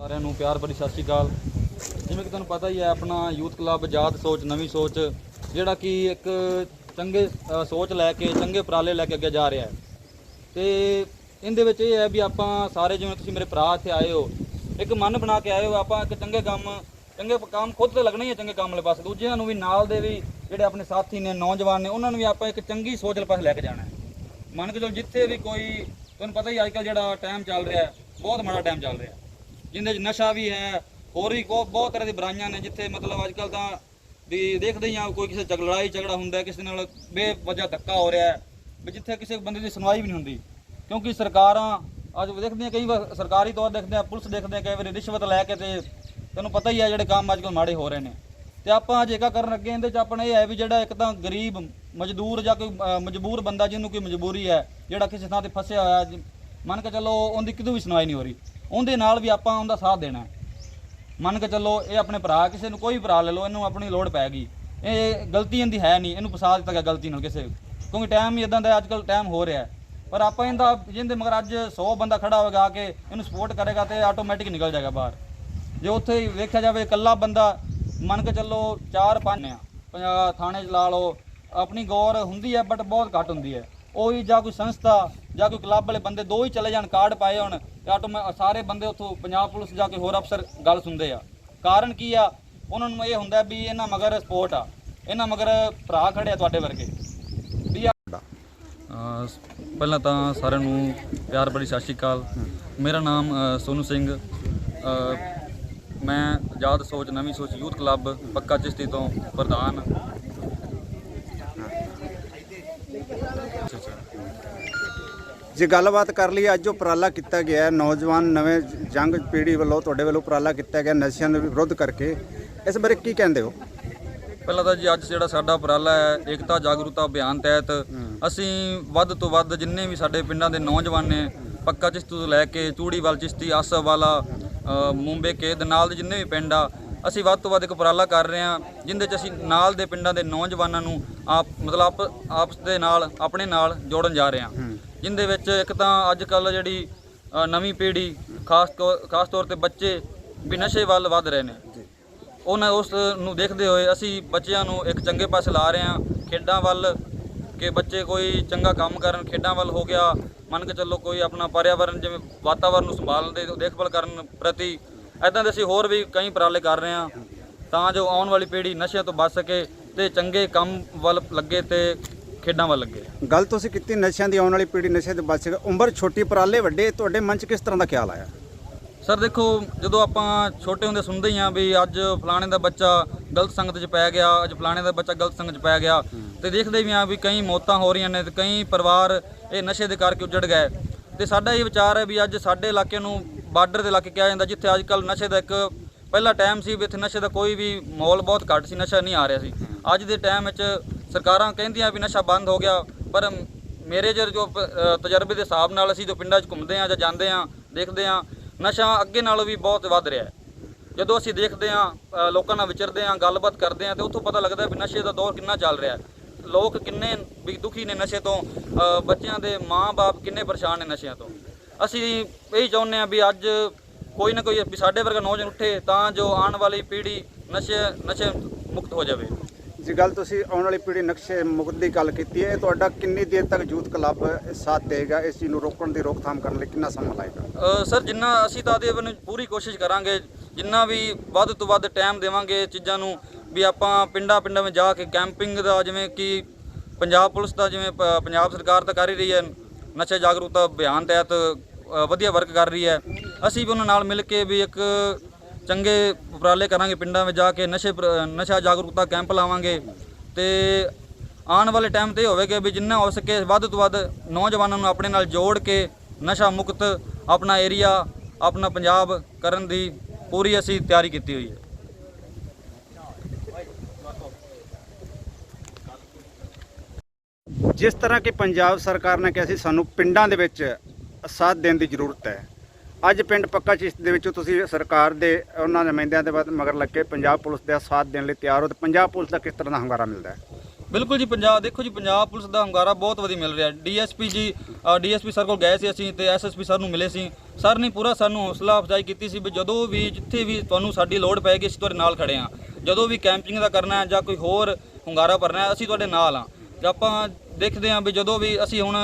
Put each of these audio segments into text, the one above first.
ਸਾਰਿਆਂ ਨੂੰ ਪਿਆਰ ਭਰੀ ਸਤਿ ਸ਼੍ਰੀ ਅਕਾਲ। ਜਿਵੇਂ ਕਿ ਤੁਹਾਨੂੰ ਪਤਾ ਹੀ ਹੈ, ਆਪਣਾ ਯੂਥ ਕਲੱਬ ਜਾਤ ਸੋਚ, ਨਵੀਂ ਸੋਚ, ਜਿਹੜਾ ਕਿ ਇੱਕ ਚੰਗੇ ਸੋਚ ਲੈ ਕੇ, ਚੰਗੇ ਉਪਰਾਲੇ ਲੈ ਕੇ ਅੱਗੇ ਜਾ ਰਿਹਾ ਹੈ। ਤੇ ਇਹਦੇ ਵਿੱਚ ਇਹ ਹੈ ਵੀ ਆਪਾਂ ਸਾਰੇ ਜਿਵੇਂ ਤੁਸੀਂ ਮੇਰੇ ਭਰਾ ਇੱਥੇ ਆਏ ਹੋ, ਇੱਕ ਮਨ ਬਣਾ ਕੇ ਆਏ ਹੋ, ਆਪਾਂ ਇੱਕ ਚੰਗੇ ਕੰਮ ਚੰਗੇ ਕੰਮ ਖੁਦ ਤੇ ਲੱਗਣਾ ਹੀ ਹੈ ਚੰਗੇ ਕੰਮ ਵਾਲੇ ਪਾਸੇ। ਦੂਜਿਆਂ ਨੂੰ ਵੀ ਨਾਲ ਦੇ ਵੀ ਜਿਹੜੇ ਆਪਣੇ ਸਾਥੀ ਨੇ, ਨੌਜਵਾਨ ਨੇ, ਉਹਨਾਂ ਨੂੰ ਵੀ ਆਪਾਂ ਇੱਕ ਚੰਗੀ ਸੋਚ ਵਾਲੇ ਪਾਸੇ ਲੈ ਕੇ ਜਾਣਾ ਹੈ। ਮੰਨ ਕੇ ਚਲੋ ਜਿੱਥੇ ਵੀ ਕੋਈ, ਤੁਹਾਨੂੰ ਪਤਾ ਹੀ ਅੱਜ ਕੱਲ੍ਹ ਜਿਹੜਾ ਟਾਈਮ ਚੱਲ ਰਿਹਾ ਬਹੁਤ ਮਾੜਾ ਟਾਈਮ ਚੱਲ ਰਿਹਾ ਜਿੰਦੇ 'ਚ ਨਸ਼ਾ ਵੀ ਹੈ ਹੋਰ ਵੀ ਕੋ- ਬਹੁਤ ਤਰ੍ਹਾਂ ਦੀ ਬੁਰਾਈਆਂ ਨੇ ਜਿੱਥੇ ਮਤਲਬ ਅੱਜ ਕੱਲ੍ਹ ਤਾਂ ਵੀ ਦੇਖਦੇ ਹੀ ਆ ਕੋਈ ਕਿਸੇ ਝਗ ਲੜਾਈ ਝਗੜਾ ਹੁੰਦਾ ਹੈ, ਕਿਸੇ ਨਾਲ ਬੇਵਜ੍ਹਾ ਧੱਕਾ ਹੋ ਰਿਹਾ ਹੈ ਵੀ ਜਿੱਥੇ ਕਿਸੇ ਬੰਦੇ ਦੀ ਸੁਣਵਾਈ ਵੀ ਨਹੀਂ ਹੁੰਦੀ। ਕਿਉਂਕਿ ਸਰਕਾਰਾਂ ਅੱਜ ਦੇਖਦੇ ਆ ਕਈ ਵਾਰ ਸਰਕਾਰੀ ਤੌਰ ਦੇਖਦੇ ਆ ਪੁਲਿਸ ਦੇਖਦੇ ਆ ਕਈ ਵਾਰੀ ਰਿਸ਼ਵਤ ਲੈ ਕੇ ਤੇ ਤੈਨੂੰ ਪਤਾ ਹੀ ਆ ਜਿਹੜੇ ਕੰਮ ਅੱਜ ਕੱਲ੍ਹ ਮਾੜੇ ਹੋ ਰਹੇ ਨੇ। ਤੇ ਆਪਾਂ ਅੱਜ ਏਕਾ ਕਰਨ ਲੱਗੇ ਇਹਦੇ ਚ ਆਪਣਾ ਇਹ ਹੈ ਵੀ ਜਿਹੜਾ ਇੱਕ ਤਾਂ ਗਰੀਬ ਮਜ਼ਦੂਰ ਜਾਂ ਕੋਈ ਅ, ਮਜਬੂਰ ਬੰਦਾ ਜਿਹਨੂੰ ਕੋਈ ਮਜਬੂਰੀ ਹੈ ਜਿਹੜਾ ਕਿਸੇ ਥਾਂ ਤੇ ਫਸਿਆ ਹੋਇਆ ਜਿ- ਮੰਨ ਕੇ ਚੱਲੋ ਉਹਦੀ ਕਿਦੋਂ ਵੀ ਸੁਣਵਾਈ ਨਹੀਂ ਹੋ ਰਹੀ। ਉਹਦੇ ਨਾਲ ਵੀ ਆਪਾਂ ਉਹਦਾ ਸਾਥ ਦੇਣਾ ਹੈ। ਮੰਨ ਕੇ ਚੱਲੋ ਇਹ ਆਪਣੇ ਭਰਾ, ਕਿਸੇ ਨੂੰ ਕੋਈ ਭਰਾ ਲੈ ਲਓ, ਇਹਨੂੰ ਆਪਣੀ ਲੋੜ ਪੈ ਗਈ। ਇਹ ਗਲਤੀ ਇਹਦੀ ਹੈ ਨਹੀਂ, ਇਹਨੂੰ ਫਸਾ ਦਿੱਤਾ ਗਿਆ ਗਲਤੀ ਨਾਲ ਕਿਸੇ ਕਿਉਂਕਿ ਟਾਈਮ ਹੀ ਇਦਾਂ ਦਾ ਅੱਜ ਕੱਲ ਟਾਈਮ ਹੋ ਰਿਹਾ ਹੈ। ਪਰ ਆਪਾਂ ਇਹਦਾ ਜਿੰਦੇ ਮਗਰ ਅੱਜ 100 ਬੰਦਾ ਖੜਾ ਹੋਵੇਗਾ ਆ ਕੇ, ਇਹਨੂੰ ਸਪੋਰਟ ਕਰੇਗਾ ਤੇ ਆਟੋਮੈਟਿਕ ਨਿਕਲ ਜਾਏਗਾ ਬਾਹਰ। ਜੇ ਉੱਥੇ ਹੀ ਵੇਖਿਆ ਜਾਵੇ, ਇਕੱਲਾ ਬੰਦਾ, ਮੰਨ ਕੇ ਚੱਲੋ 4-5 ਆ। ਪੰਜਾਹ ਥਾਣੇ 'ਚ ਲਾ ਲਓ, ਆਪਣੀ ਗੌਰ ਹੁੰਦੀ ਹੈ ਬਟ ਬਹੁਤ ਘੱਟ ਹੁੰਦੀ ਹੈ। ਉਹੀ ਜਾਂ ਕੋਈ ਸੰਸਥਾ ਜਾਂ ਕੋਈ ਕਲੱਬ ਵਾਲੇ ਬੰਦੇ ਦੋ ਹੀ ਚਲੇ ਜਾਣ, ਕਾਰਡ ਪਾਏ ਹੋਣ, ਤੇ ਆਟੋਮੈ ਸਾਰੇ ਬੰਦੇ ਉੱਥੋਂ ਪੰਜਾਬ ਪੁਲਿਸ ਜਾ ਕੇ ਹੋਰ ਅਫਸਰ ਗੱਲ ਸੁਣਦੇ ਆ। ਕਾਰਨ ਕੀ ਆ? ਉਹਨਾਂ ਨੂੰ ਇਹ ਹੁੰਦਾ ਵੀ ਇਹਨਾਂ ਮਗਰ ਸਪੋਰਟ ਆ। ਇਹਨਾਂ ਮਗਰ ਭਰਾ ਖੜੇ ਤੁਹਾਡੇ ਵਰਗੇ। ਵੀ ਪਹਿਲਾਂ ਤਾਂ ਸਾਰਿਆਂ ਨੂੰ ਪਿਆਰ ਭਰੀ ਸਤਿ ਸ਼੍ਰੀ ਅਕਾਲ। ਮੇਰਾ ਨਾਮ, ਅਹ, ਸੋਨੂ ਸਿੰਘ। ਮੈਂ ਆਜ਼ਾਦ ਸੋਚ, ਨਵੀਂ ਸੋਚ ਯੂਥ ਕਲੱਬ ਪੱਕਾ ਚਿਸ਼ਤੀ ਤੋਂ ਪ੍ਰਧਾਨ ਜੇ ਗੱਲਬਾਤ ਕਰ ਲਈ ਅੱਜ ਜੋ ਉਪਰਾਲਾ ਕੀਤਾ ਗਿਆ ਹੈ। ਨੌਜਵਾਨ ਨਵੇਂ ਜੰਗ ਪੀੜ੍ਹੀ ਵੱਲੋਂ ਤੁਹਾਡੇ ਵੱਲੋਂ ਉਪਰਾਲਾ ਕੀਤਾ ਗਿਆ ਨਸ਼ਿਆਂ ਦੇ ਵਿਰੁੱਧ ਕਰਕੇ। ਇਸ ਬਾਰੇ ਕੀ ਕਹਿੰਦੇ ਹੋ? ਪਹਿਲਾਂ ਤਾਂ ਜੀ ਅੱਜ ਜਿਹੜਾ ਸਾਡਾ ਉਪਰਾਲਾ ਹੈ ਏਕਤਾ ਜਾਗਰੂਕਤਾ ਅਭਿਆਨ ਤਹਿਤ ਅਸੀਂ ਵੱਧ ਤੋਂ ਵੱਧ ਜਿੰਨੇ ਵੀ ਸਾਡੇ ਪਿੰਡਾਂ ਦੇ ਨੌਜਵਾਨ ਨੇ ਪੱਕਾ ਚਿਸ਼ਤੀ ਤੋਂ ਲੈ ਕੇ ਚੂੜੀਵਾਲ ਚਿਸ਼ਤੀ ਆਸਫ ਵਾਲਾ ਮੁੰਬੇ ਕੇ ਦੇ ਨਾਲ ਦੇ ਜਿੰਨੇ ਵੀ ਪਿੰਡ ਆ ਅਸੀਂ ਵੱਧ ਤੋਂ ਵੱਧ ਇੱਕ ਉਪਰਾਲਾ ਕਰ ਰਹੇ ਹਾਂ ਜਿੰਦੇ 'ਚ ਅਸੀਂ ਨਾਲ ਦੇ ਪਿੰਡਾਂ ਦੇ ਨੌਜਵਾਨਾਂ ਨੂੰ ਆਪ ਮਤਲਬ ਆਪ- ਆਪਸ ਦੇ ਨਾਲ ਆਪਣੇ ਨਾਲ ਜੋੜਨ ਜਾ ਰਹੇ ਹਾਂ। ਜਿੰਦੇ ਵਿੱਚ ਇੱਕ ਤਾਂ ਅੱਜ ਕੱਲ ਜਿਹੜੀ ਅ, ਨਵੀਂ ਪੀੜ੍ਹੀ ਖਾਸ ਤੌਰ ਖਾਸ ਤੌਰ ਤੇ ਬੱਚੇ ਵੀ ਨਸ਼ੇ ਵੱਲ ਵੱਧ ਰਹੇ ਨੇ। ਉਹਨਾਂ ਉਸ ਨੂੰ ਦੇਖਦੇ ਹੋਏ ਅਸੀਂ ਬੱਚਿਆਂ ਨੂੰ ਇੱਕ ਚੰਗੇ ਪਾਸੇ ਲਾ ਰਹੇ ਹਾਂ ਖੇਡਾਂ ਵੱਲ ਕਿ ਬੱਚੇ ਕੋਈ ਚੰਗਾ ਕੰਮ ਕਰਨ ਖੇਡਾਂ ਵੱਲ ਹੋ ਗਿਆ ਮੰਨ ਕੇ ਚੱਲੋ ਕੋਈ ਆਪਣਾ ਪਰਿਆਵਰਨ ਜਿਵੇਂ ਵਾਤਾਵਰਨ ਨੂੰ ਸੰਭਾਲਣ ਦੇ ਦੇਖਭਾਲ ਕਰਨ ਪ੍ਰਤੀ ਐਦਾਂ ਦੇ ਅਸੀਂ ਹੋਰ ਵੀ ਕਈ ਉਪਰਾਲੇ ਕਰ ਰਹੇ ਹਾਂ ਤਾਂ ਜੋ ਆਉਣ ਵਾਲੀ ਪੀੜ੍ਹੀ ਨਸ਼ਿਆਂ ਤੋਂ ਬਚ ਸਕੇ ਤੇ ਚੰਗੇ ਕੰਮ ਵੱਲ ਲੱਗੇ ਤੇ ਖੇਡਾਂ ਵੱਲ ਲੱਗੇ। ਗੱਲ ਤੁਸੀਂ ਕੀਤੀ ਨਸ਼ਿਆਂ ਦੀ ਆਉਣ ਵਾਲੀ ਪੀੜ੍ਹੀ ਨਸ਼ੇ ਤੋਂ ਬਚ ਉਮਰ ਛੋਟੀ ਉਪਰਾਲੇ ਵੱਡੇ ਤੁਹਾਡੇ ਮਨ 'ਚ ਕਿਸ ਤਰ੍ਹਾਂ ਦਾ ਖਿਆਲ ਆਇਆ? ਸਰ ਦੇਖੋ ਜਦੋਂ ਆਪਾਂ ਛੋਟੇ ਹੁੰਦੇ ਸੁਣਦੇ ਹੀ ਆ ਵੀ ਅੱਜ ਫਲਾਣੇ ਦਾ ਬੱਚਾ ਗਲਤ ਸੰਗਤ 'ਚ ਪੈ ਗਿਆ ਅੱਜ ਫਲਾਣੇ ਦਾ ਬੱਚਾ ਗਲਤ ਸੰਗਤ 'ਚ ਪੈ ਗਿਆ ਤੇ ਦੇਖਦੇ ਵੀ ਆ ਵੀ ਕਈ ਮੌਤਾਂ ਹੋ ਰਹੀਆਂ ਨੇ ਤੇ ਕਈ ਪਰਿਵਾਰ ਇਹ ਨਸ਼ੇ ਦੇ ਕਰਕੇ ਉੱਜੜ ਗਏ। ਤੇ ਸਾਡਾ ਇਹ ਵਿਚਾਰ ਹੈ ਵੀ ਅੱਜ ਸਾਡੇ ਇਲਾਕੇ ਨੂੰ ਬਾਰਡਰ ਦੇ ਇਲਾਕੇ ਕਿਹਾ ਜਾਂਦਾ ਜਿੱਥੇ ਅੱਜ ਕੱਲ ਨਸ਼ੇ ਦਾ ਇੱਕ ਪਹਿਲਾ ਟਾਈਮ ਸੀ ਵੀ ਇੱਥੇ ਨਸ਼ੇ ਦਾ ਕੋਈ ਵੀ ਮਾਹੌਲ ਬਹੁਤ ਘੱਟ ਸੀ ਨਸ਼ਾ ਨਹੀਂ ਆ ਰਿਹਾ ਸੀ। ਅੱਜ ਦੇ ਟਾਈਮ ਵਿੱਚ ਸਰਕਾਰਾਂ ਕਹਿੰਦੀਆਂ ਵੀ ਨਸ਼ਾ ਬੰਦ ਹੋ ਗਿਆ, ਪਰ ਮੇਰੇ ਜੋ ਪ- ਤਜਰਬੇ ਦੇ ਹਿਸਾਬ ਨਾਲ ਅਸੀਂ ਜੋ ਪਿੰਡਾਂ 'ਚ ਘੁੰਮਦੇ ਆ ਜਾਂ ਜਾਂਦੇ ਆ ਦੇਖਦੇ ਆ ਨਸ਼ਾ ਅੱਗੇ ਨਾਲੋਂ ਵੀ ਬਹੁਤ ਵੱਧ ਰਿਹਾ ਹੈ। ਜਦੋਂ ਅਸੀਂ ਦੇਖਦੇ ਆ ਲੋਕਾਂ ਨਾਲ ਵਿਚਰਦੇ ਆ ਗੱਲਬਾਤ ਕਰਦੇ ਆ ਤੇ ਉੱਥੋਂ ਪਤਾ ਲੱਗਦਾ ਵੀ ਨਸ਼ੇ ਦਾ ਦੌਰ ਕਿੰਨਾ ਚੱਲ ਰਿਹਾ ਹੈ। ਲੋਕ ਕਿੰਨੇ ਵੀ ਦੁਖੀ ਨੇ ਨਸ਼ੇ ਤੋਂ ਬੱਚਿਆਂ ਦੇ ਮਾਂ-ਬਾਪ ਕਿੰਨੇ ਪਰੇਸ਼ਾਨ ਨੇ ਨਸ਼ਿਆਂ ਤੋਂ। ਅਸੀਂ ਇਹੀ ਚਾਹੁੰਦੇ ਆ ਵੀ ਅੱਜ ਕੋਈ ਨਾ ਕੋਈ ਸਾਡੇ ਵਰਗਾ ਨੌਜਵਾਨ ਉੱਠੇ ਤਾਂ ਜੋ ਆਉਣ ਵਾਲੀ ਪੀੜ੍ਹੀ ਨਸ਼ੇ ਨਸ਼ੇ ਮੁਕਤ ਹੋ ਜਾਵੇ। ਜੇ, ਗੱਲ ਤੁਸੀਂ ਆਉਣ ਵਾਲੀ ਪੀੜ੍ਹੀ ਨਕਸ਼ੇ ਮੁਕਤ ਦੀ ਗੱਲ ਕੀਤੀ ਹੈ, ਇਹ ਤੁਹਾਡਾ ਕਿੰਨੀ ਦੇਰ ਤੱਕ ਯੂਥ ਕਲੱਬ ਸਾਥ ਦੇਗਾ ਇਸ ਚੀਜ਼ ਨੂੰ ਰੋਕਣ ਦੀ ਰੋਕਥਾਮ ਕਰਨ ਲਈ ਕਿੰਨਾ ਸਮਾਂ ਲਾਏਗਾ? ਸਰ, ਜਿੰਨਾ ਅਸੀਂ ਤਾਂ ਦੇ ਪੂਰੀ ਕੋਸ਼ਿਸ਼ ਕਰਾਂਗੇ, ਜਿੰਨਾ ਵੀ ਵੱਧ ਤੋਂ ਵੱਧ ਟਾਈਮ ਦੇਵਾਂਗੇ ਚੀਜ਼ਾਂ ਨੂੰ, ਵੀ ਆਪਾਂ ਪਿੰਡਾਂ ਪਿੰਡਾਂ ਵਿੱਚ ਜਾ ਕੇ ਕੈਂਪਿੰਗ ਦਾ ਜਿਵੇਂ ਕਿ ਪੰਜਾਬ ਪੁਲਿਸ ਦਾ ਜਿਵੇਂ ਪੰਜਾਬ ਸਰਕਾਰ ਤਾਂ ਕਰ ਹੀ ਰਹੀ ਹੈ, ਨਸ਼ਾ ਜਾਗਰੂਕਤਾ ਅਭਿਆਨ ਤਹਿਤ ਵਧੀਆ ਵਰਕ ਕਰ ਰਹੀ ਹੈ। ਅਸੀਂ ਵੀ ਉਹਨਾਂ ਨਾਲ ਮਿਲ ਕੇ ਵੀ ਇੱਕ ਚੰਗੇ ਉਪਰਾਲੇ ਕਰਾਂਗੇ ਪਿੰਡਾਂ ਵਿੱਚ ਜਾ ਕੇ, ਨਸ਼ੇ ਨਸ਼ਾ ਜਾਗਰੂਕਤਾ ਕੈਂਪ ਲਾਵਾਂਗੇ। ਤੇ ਆਉਣ ਵਾਲੇ ਟਾਈਮ ਤੇ ਹੋਵੇਗਾ ਵੀ ਜਿੰਨਾ ਹੋ ਸਕੇ ਵੱਧ ਤੋਂ ਵੱਧ ਨੌਜਵਾਨਾਂ ਨੂੰ ਆਪਣੇ ਨਾਲ ਜੋੜ ਕੇ ਨਸ਼ਾ ਮੁਕਤ ਆਪਣਾ ਏਰੀਆ, ਆਪਣਾ ਪੰਜਾਬ ਕਰਨ ਦੀ ਪੂਰੀ ਅਸੀਂ ਤਿਆਰੀ ਕੀਤੀ ਹੋਈ ਹੈ। ਜਿਸ ਤਰ੍ਹਾਂ ਕਿ ਪੰਜਾਬ ਸਰਕਾਰ ਨੇ ਕਿਹਾ ਸੀ, ਸਾਨੂੰ ਪਿੰਡਾਂ ਦੇ ਵਿੱਚ ਸਾਥ ਦੇਣ ਦੀ ਜ਼ਰੂਰਤ ਹੈ। ਅੱਜ ਪਿੰਡ ਪੱਕਾ ਚਿਸ਼ਤ ਦੇ ਵਿੱਚ ਤੁਸੀਂ ਸਰਕਾਰ ਦੇ, ਉਹਨਾਂ ਨੁਮਾਇੰਦਿਆਂ ਦੇ ਬਾਅਦ ਮਗਰ ਲੱਗ ਕੇ ਪੰਜਾਬ ਪੁਲਿਸ ਦਾ ਸਾਥ ਦੇਣ ਲਈ ਤਿਆਰ ਹੋ ਤੇ ਪੰਜਾਬ ਪੁਲਿਸ ਦਾ ਕਿਸ ਤਰ੍ਹਾਂ ਦਾ ਹੰਗਾਰਾ ਮਿਲਦਾ ਹੈ? ਬਿਲਕੁਲ ਜੀ, ਪੰਜਾਬ, ਦੇਖੋ ਜੀ, ਪੰਜਾਬ ਪੁਲਿਸ ਦਾ ਹੰਗਾਰਾ ਬਹੁਤ ਵਧੀਆ ਮਿਲ ਰਿਹਾ ਡੀਐਸਪੀ ਜੀ ਡੀਐਸਪੀ ਸਰ ਕੋਲ ਗਏ ਸੀ ਅਸੀਂ ਤੇ ਐਸਐਸਪੀ ਸਰ ਨੂੰ ਮਿਲੇ ਸੀ। ਸਰ ਨੇ ਪੂਰਾ ਸਾਨੂੰ ਹੌਸਲਾ ਅਫਜ਼ਾਈ ਕੀਤੀ ਸੀ ਵੀ ਜਦੋਂ ਵੀ, ਜਿੱਥੇ ਵੀ ਤੁਹਾਨੂੰ ਸਾਡੀ ਲੋੜ ਪਏਗੀ ਅਸੀਂ ਤੁਹਾਡੇ ਨਾਲ ਖੜੇ ਹਾਂ। ਜਦੋਂ ਵੀ ਕੈਂਪਿੰਗ ਦਾ ਕਰਨਾ ਜਾਂ ਕੋਈ ਹੋਰ ਹੁੰਗਾਰਾ ਭਰਨਾ ਅਸੀਂ ਤੁਹਾਡੇ ਨਾਲ ਹਾਂ। ਤੇ ਆਪਾਂ ਦੇਖਦੇ ਹਾਂ ਵੀ ਜਦੋਂ ਵੀ ਅਸੀਂ ਹੁਣ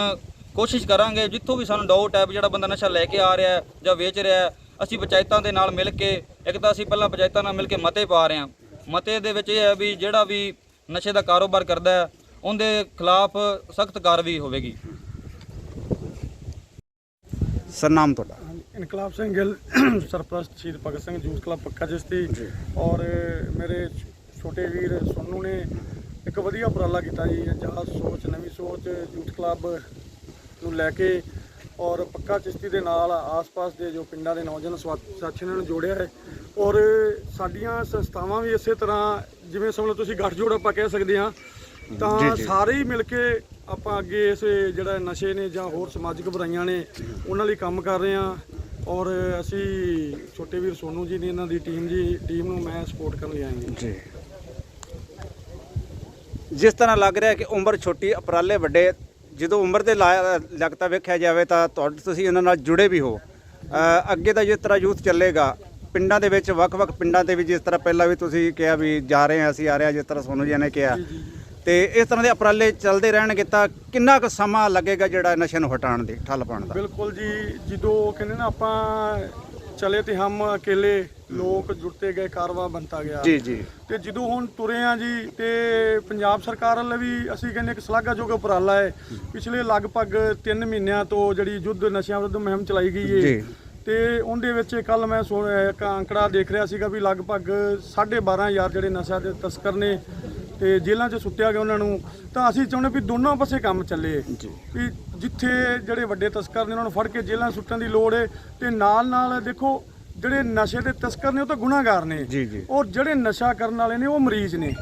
ਕੋਸ਼ਿਸ਼ ਕਰਾਂਗੇ ਜਿੱਥੋਂ ਵੀ ਸਾਨੂੰ ਡਾਊਟ ਹੈ ਵੀ ਜਿਹੜਾ ਬੰਦਾ ਨਸ਼ਾ ਲੈ ਕੇ ਆ ਰਿਹਾ ਹੈ ਜਾਂ ਵੇਚ ਰਿਹਾ ਹੈ ਅਸੀਂ ਪੰਚਾਇਤਾਂ ਦੇ ਨਾਲ ਮਿਲ ਕੇ ਇੱਕ ਤਾਂ ਅਸੀਂ ਪਹਿਲਾਂ ਪੰਚਾਇਤਾਂ ਨਾਲ ਮਿਲ ਕੇ ਮਤੇ ਪਾ ਰਹੇ ਹਾਂ। ਮਤੇ ਦੇ ਵਿੱਚ ਇਹ ਹੈ ਵੀ ਜਿਹੜਾ ਵੀ ਨਸ਼ੇ ਦਾ ਕਾਰੋਬਾਰ ਕਰਦਾ ਹੈ ਉਹਦੇ ਖਿਲਾਫ ਸਖਤ ਕਾਰਵਾਈ ਹੋਵੇਗੀ। ਸਰ ਨਾਮ ਤੁਹਾਡਾ? ਇਨਕਲਾਬ ਸਿੰਘ ਗਿੱਲ ਸਰਪ੍ਰਸਤ ਸ਼ਹੀਦ ਭਗਤ ਸਿੰਘ ਯੂਥ ਕਲੱਬ ਪੱਕਾ ਚਿਸ਼ਤੀ ਔਰ ਮੇਰੇ ਛੋਟੇ ਵੀਰ ਸੋਨੂ ਨੇ ਇੱਕ ਵਧੀਆ ਉਪਰਾਲਾ ਕੀਤਾ ਜੀ ਆਜ਼ਾਦ ਸੋਚ ਨਵੀਂ ਸੋਚ ਯੂਥ ਕਲੱਬ ਨੂੰ ਲੈ ਕੇ ਔਰ ਪੱਕਾ ਚਿਸ਼ਤੀ ਦੇ ਨਾਲ ਆਸ-ਪਾਸ ਦੇ ਜੋ ਪਿੰਡਾਂ ਦੇ ਨੌਜਵਾਨ ਸਾਥੀਆਂ ਨੂੰ ਜੋੜਿਆ ਹੈ ਔਰ ਸਾਡੀਆਂ ਸੰਸਥਾਵਾਂ ਵੀ ਇਸੇ ਤਰ੍ਹਾਂ ਜਿਵੇਂ ਸਮਝ ਲਓ ਤੁਸੀਂ ਗੱਠਜੋੜ ਆਪਾਂ ਕਹਿ ਸਕਦੇ ਹਾਂ ਤਾਂ ਸਾਰੇ ਹੀ ਮਿਲ ਕੇ ਆਪਾਂ ਅੱਗੇ ਇਸ ਜਿਹੜਾ ਨਸ਼ੇ ਨੇ ਜਾਂ ਹੋਰ ਸਮਾਜਿਕ ਬੁਰਾਈਆਂ ਨੇ ਉਹਨਾਂ ਲਈ ਕੰਮ ਕਰ ਰਹੇ ਹਾਂ ਔਰ ਅਸੀਂ ਛੋਟੇ ਵੀਰ ਸੋਨੂ ਜੀ ਨੇ ਇਹਨਾਂ ਦੀ ਟੀਮ ਜੀ ਟੀਮ ਨੂੰ ਮੈਂ ਸਪੋਰਟ ਕਰਨ ਲਈ ਹਾਂ। ਜੀ। ਜਿਸ ਤਰ੍ਹਾਂ ਲੱਗ ਰਿਹਾ ਕਿ ਉਮਰ ਛੋਟੀ ਉਪਰਾਲੇ ਵੱਡੇ ਜਦੋਂ ਉਮਰ ਦੇ ਲਗਤਾ ਵੇਖਿਆ ਜਾਵੇ ਤਾਂ ਤੁਹਾਡੇ ਤੁਸੀਂ ਉਹਨਾਂ ਨਾਲ ਜੁੜੇ ਵੀ ਹੋ। ਅੱਗੇ ਦਾ ਜਿਸ ਤਰ੍ਹਾਂ ਯੂਥ ਚੱਲੇਗਾ ਪਿੰਡਾਂ ਦੇ ਵਿੱਚ ਵੱਖ-ਵੱਖ ਪਿੰਡਾਂ ਦੇ ਵੀ ਜਿਸ ਤਰ੍ਹਾਂ ਪਹਿਲਾਂ ਵੀ ਤੁਸੀਂ ਕਿਹਾ ਵੀ ਜਾ ਰਹੇ ਹਾਂ ਅਸੀਂ ਆ ਰਹੇ ਹਾਂ ਜਿਸ ਤਰ੍ਹਾਂ ਸੋਨੂ ਜੀ ਨੇ ਕਿਹਾ। ਤੇ ਇਸ ਤਰ੍ਹਾਂ ਦੇ ਉਪਰਾਲੇ ਚੱਲਦੇ ਰਹਿਣਗੇ ਤਾਂ ਕਿੰਨਾ ਕੁ ਸਮਾਂ ਲੱਗੇਗਾ ਜਿਹੜਾ ਨਸ਼ੇ ਨੂੰ ਹਟਾਉਣ ਦੀ ਠੱਲ ਪਾਉਣ ਦਾ? ਬਿਲਕੁਲ ਜੀ ਜਦੋਂ ਕਹਿੰਦੇ ਨਾ ਆਪਾਂ ਚਲੇ ਤੇ ਹਮ ਅਕੇਲੇ ਲੋਕ ਜੁੜਤੇ ਗਏ ਕਾਰਵਾ ਬਣਤਾ ਗਿਆ। ਜੀ ਜੀ। ਤੇ ਜਦੋਂ ਹੁਣ ਤੁਰੇ ਆ ਜੀ ਤੇ ਪੰਜਾਬ ਸਰਕਾਰ ਵੱਲ ਵੀ ਅਸੀਂ ਕਹਿੰਦੇ ਇੱਕ ਸ਼ਲਾਘਾਯੋਗ ਉਪਰਾਲਾ ਹੈ। ਪਿਛਲੇ ਲਗਭਗ 3 ਮਹੀਨਿਆਂ ਤੋਂ ਜਿਹੜੀ ਯੁੱਧ ਨਸ਼ਿਆਂ ਵਿਰੁੱਧ ਮੁਹਿੰਮ ਚਲਾਈ ਗਈ। ਹੈ ਤੇ ਉਹਦੇ ਵਿੱਚ ਕੱਲ ਮੈਂ ਇੱਕ ਅੰਕੜਾ ਦੇਖ ਰਿਹਾ ਸੀਗਾ ਵੀ ਲਗਭਗ 12500 ਜਿਹੜੇ ਨਸ਼ਾ ਦੇ ਤਸਕਰ ਨੇ ਤੇ ਜੇਲ੍ਹਾਂ 'ਚ ਸੁੱਟਿਆ ਗਿਆ ਉਹਨਾਂ ਨੂੰ। ਤਾਂ ਅਸੀਂ ਚਾਹੁੰਦੇ ਵੀ ਦੋਨੋਂ ਪਾਸੇ ਕੰਮ ਚੱਲੇ। ਜੀ। ਵੀ ਜਿੱਥੇ ਜਿਹੜੇ ਵੱਡੇ ਤਸਕਰ ਨੇ ਉਹਨਾਂ ਨੂੰ ਫੜ ਕੇ ਜੇਲ੍ਹਾਂ ਸੁੱਟਣ ਦੀ ਲੋੜ ਹੈ ਤੇ ਨਾਲ ਨਾਲ ਦੇਖੋ ਜਿਹੜੇ ਨਸ਼ੇ ਦੇ ਤਸਕਰ ਨੇ ਉਹ ਤਾਂ ਗੁਨਾਹਗਾਰ ਨੇ। ਜੀ, ਜੀ। ਔਰ ਜਿਹੜੇ ਨਸ਼ਾ ਕਰਨ ਵਾਲੇ ਨੇ ਉਹ ਮਰੀਜ਼ ਨੇ।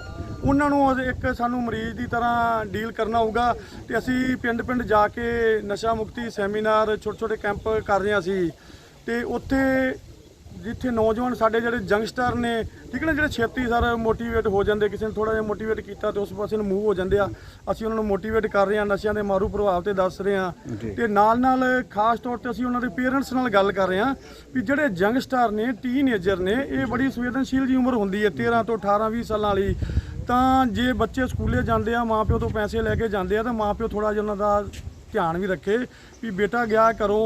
ਉਹਨਾਂ ਨੂੰ ਇੱਕ ਸਾਨੂੰ ਮਰੀਜ਼ ਦੀ ਤਰ੍ਹਾਂ ਡੀਲ ਕਰਨਾ ਹੋਊਗਾ ਤੇ ਅਸੀਂ ਪਿੰਡ-ਪਿੰਡ ਜਾ ਕੇ ਨਸ਼ਾ ਮੁਕਤੀ ਸੈਮੀਨਾਰ ਛੋਟੇ-ਛੋਟੇ ਕੈਂਪ ਕਰ ਰਹੇ ਹਾਂ ਅਸੀਂ। ਤੇ ਉੱਥੇ ਜਿੱਥੇ ਨੌਜਵਾਨ ਸਾਡੇ ਜਿਹੜੇ ਯੰਗਸਟਰ ਨੇ ਠੀਕ ਹੈ ਨਾ ਜਿਹੜੇ ਛੇਤੀ ਸਰ ਮੋਟੀਵੇਟ ਹੋ ਜਾਂਦੇ ਕਿਸੇ ਨੇ ਥੋੜਾ ਜਿਹਾ ਮੋਟੀਵੇਟ ਕੀਤਾ ਤੇ ਉਸ ਪਾਸੇ ਨੂੰ ਮੂਵ ਹੋ ਜਾਂਦੇ ਆ। ਅਸੀਂ ਉਹਨਾਂ ਨੂੰ ਮੋਟੀਵੇਟ ਕਰ ਰਹੇ ਹਾਂ ਨਸ਼ਿਆਂ ਦੇ ਮਾਰੂ ਪ੍ਰਭਾਵ ਤੇ ਦੱਸ ਰਹੇ ਹਾਂ। ਤੇ ਨਾਲ ਨਾਲ ਖਾਸ ਤੌਰ ਤੇ ਅਸੀਂ ਉਹਨਾਂ ਦੇ ਪੇਰੈਂਟਸ ਨਾਲ ਗੱਲ ਕਰ ਰਹੇ ਹਾਂ ਵੀ ਜਿਹੜੇ ਯੰਗਸਟਰ ਨੇ ਟੀਨੇਜਰ ਨੇ ਇਹ ਬੜੀ ਸੰਵੇਦਨਸ਼ੀਲ ਜੀ ਉਮਰ ਹੁੰਦੀ ਹੈ 13 ਤੋਂ 18 20 ਸਾਲਾਂ ਵਾਲੀ। ਤਾਂ ਜੇ ਬੱਚੇ ਸਕੂਲੇ ਜਾਂਦੇ ਆ ਮਾਪਿਓ ਤੋਂ ਪੈਸੇ ਲੈ ਕੇ ਜਾਂਦੇ ਆ ਤਾਂ ਮਾਪਿਓ ਥੋੜਾ ਜਿਹਾ ਉਹਨਾਂ ਦਾ ਧਿਆਨ ਵੀ ਰੱਖੇ ਵੀ ਬੇਟਾ ਗਿਆ ਕਰੋ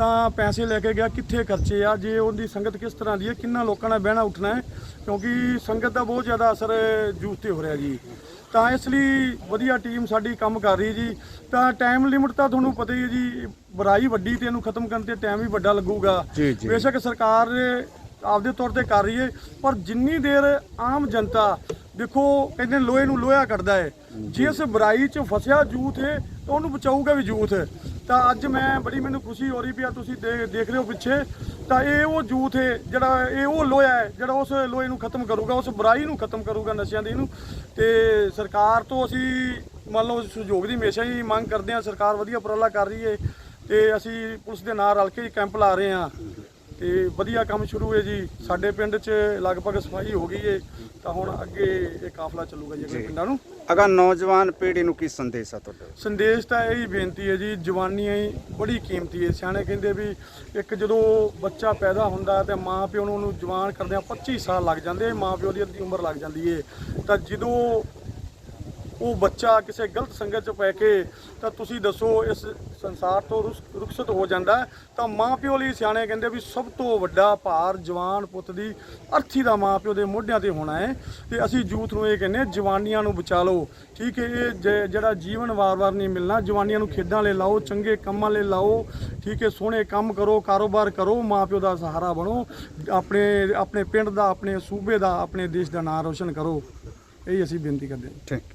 ਤਾਂ ਪੈਸੇ ਲੈ ਕੇ ਗਿਆ ਕਿੱਥੇ ਖਰਚੇ ਆ ਜੇ ਉਹਦੀ ਸੰਗਤ ਕਿਸ ਤਰ੍ਹਾਂ ਦੀ ਹੈ ਕਿੰਨਾ ਲੋਕਾਂ ਨਾਲ ਬਹਿਣਾ ਉੱਠਣਾ ਹੈ ਕਿਉਂਕਿ ਸੰਗਤ ਦਾ ਬਹੁਤ ਜ਼ਿਆਦਾ ਅਸਰ ਯੂਥ ਤੇ ਹੋ ਰਿਹਾ ਜੀ। ਤਾਂ ਇਸ ਲਈ ਵਧੀਆ ਟੀਮ ਸਾਡੀ ਕੰਮ ਕਰ ਰਹੀ ਜੀ। ਤਾਂ ਟਾਈਮ ਲਿਮਿਟ ਤਾਂ ਤੁਹਾਨੂੰ ਪਤਾ ਹੀ ਹੈ ਜੀ ਬੁਰਾਈ ਵੱਡੀ ਤੇ ਇਹਨੂੰ ਖਤਮ ਕਰਨ ਤੇ ਟਾਈਮ ਵੀ ਵੱਡਾ ਲੱਗੂਗਾ। ਬੇਸ਼ੱਕ ਸਰਕਾਰ ਆਪਦੇ ਤੌਰ ਤੇ ਕਰ ਰਹੀ ਹੈ ਪਰ ਜਿੰਨੀ ਦੇਰ ਆਮ ਜਨਤਾ ਦੇਖੋ ਕਹਿੰਦੇ ਲੋਹੇ ਨੂੰ ਲੋਹਾ ਕੱਢਦਾ ਹੈ ਜਿਸ ਬੁਰਾਈ 'ਚ ਫਸਿਆ ਯੂਥ ਹੈ ਤਾਂ ਉਹਨੂੰ ਬਚਾਊਗਾ ਵੀ ਯੂਥ ਤਾਂ ਅੱਜ ਮੈਂ ਬੜੀ ਮੈਨੂੰ ਖੁਸ਼ੀ ਹੋ ਰਹੀ ਵੀ ਆ ਤੁਸੀਂ ਦੇ- ਦੇਖ ਰਹੇ ਹੋ ਪਿੱਛੇ। ਤਾਂ ਇਹ ਉਹ ਯੂਥ ਹੈ ਜਿਹੜਾ ਇਹ ਉਹ ਲੋਹਾ ਹੈ ਜਿਹੜਾ ਉਸ ਲੋਹੇ ਨੂੰ ਖਤਮ ਕਰੂਗਾ, ਉਸ ਬੁਰਾਈ ਨੂੰ ਖਤਮ ਕਰੂਗਾ ਨਸ਼ਿਆਂ ਦੀ ਨੂੰ ਤੇ ਸਰਕਾਰ ਤੋਂ ਅਸੀਂ ਮੰਨ ਲਓ ਸਹਿਯੋਗ ਦੀ ਹਮੇਸ਼ਾ ਹੀ ਮੰਗ ਕਰਦੇ ਹਾਂ, ਸਰਕਾਰ ਵਧੀਆ ਉਪਰਾਲਾ ਕਰ ਰਹੀ ਹੈ ਤੇ ਅਸੀਂ ਪੁਲਿਸ ਦੇ ਨਾਲ ਰਲ ਕੇ ਹੀ ਕੈਂਪ ਲਾ ਰਹੇ ਹਾਂ। ਤੇ ਵਧੀਆ ਕੰਮ ਸ਼ੁਰੂ ਹੈ ਜੀ। ਸਾਡੇ ਪਿੰਡ 'ਚ ਲਗਭਗ ਸਫ਼ਾਈ ਹੋ ਗਈ ਹੈ ਤਾਂ ਹੁਣ ਅੱਗੇ ਇਹ ਕਾਫਲਾ ਚੱਲੂਗਾ ਜੀ ਅਗਲੇ ਪਿੰਡਾਂ ਨੂੰ। ਅਗਾ ਨੌਜਵਾਨ ਪੀੜ੍ਹੀ ਨੂੰ ਕੀ ਸੰਦੇਸ਼ ਆ ਤੁਹਾਡਾ? ਸੰਦੇਸ਼ ਤਾਂ ਇਹ ਹੀ ਬੇਨਤੀ ਹੈ ਜੀ ਜਵਾਨੀ ਹੀ ਬੜੀ ਕੀਮਤੀ ਹੈ ਸਿਆਣੇ ਕਹਿੰਦੇ ਵੀ ਇੱਕ ਜਦੋਂ ਬੱਚਾ ਪੈਦਾ ਹੁੰਦਾ ਤੇ ਮਾਂ ਪਿਓ ਨੂੰ ਉਹਨੂੰ ਜਵਾਨ ਕਰਦਿਆਂ 25 ਸਾਲ ਲੱਗ ਜਾਂਦੇ ਮਾਂ ਪਿਓ ਦੀ ਅੱਧੀ ਉਮਰ ਲੱਗ ਜਾਂਦੀ ਹੈ ਤਾਂ ਜਦੋਂ ਉਹ ਬੱਚਾ ਕਿਸੇ ਗਲਤ ਸੰਗਤ 'ਚ ਪੈ ਕੇ ਤਾਂ ਤੁਸੀਂ ਦੱਸੋ ਇਸ ਸੰਸਾਰ ਤੋਂ ਰੁਸ- ਰੁਖਸਤ ਹੋ ਜਾਂਦਾ ਤਾਂ ਮਾਂ ਪਿਓ ਲਈ ਸਿਆਣੇ ਕਹਿੰਦੇ ਵੀ ਸਭ ਤੋਂ ਵੱਡਾ ਭਾਰ ਜਵਾਨ ਪੁੱਤ ਦੀ ਅਰਥੀ ਦਾ ਮਾਂ ਪਿਓ ਦੇ ਮੋਢਿਆਂ ਤੇ ਹੋਣਾ ਹੈ। ਤੇ ਅਸੀਂ ਯੂਥ ਨੂੰ ਇਹ ਕਹਿੰਦੇ ਜਵਾਨੀਆਂ ਨੂੰ ਬਚਾ ਲਓ। ਠੀਕ ਹੈ, ਇਹ ਜਿਹੜਾ ਜੀਵਨ ਵਾਰ-ਵਾਰ ਨਹੀਂ ਮਿਲਣਾ, ਜਵਾਨੀਆਂ ਨੂੰ ਖੇਡਾਂ ਲਈ ਲਾਓ, ਚੰਗੇ ਕੰਮਾਂ ਲਈ ਲਾਓ। ਠੀਕ ਹੈ, ਸੋਹਣੇ ਕੰਮ ਕਰੋ, ਕਾਰੋਬਾਰ ਕਰੋ ਮਾਂ ਪਿਓ ਦਾ ਸਹਾਰਾ ਬਣੋ। ਆਪਣੇ ਆਪਣੇ ਪਿੰਡ ਦਾ, ਆਪਣੇ ਸੂਬੇ ਦਾ, ਆਪਣੇ ਦੇਸ਼ ਦਾ ਨਾਮ ਰੋਸ਼ਨ ਕਰੋ। ਇਹੀ ਅਸੀਂ ਬੇਨਤੀ ਕਰਦੇ ਹਾਂ। ਠੀਕ।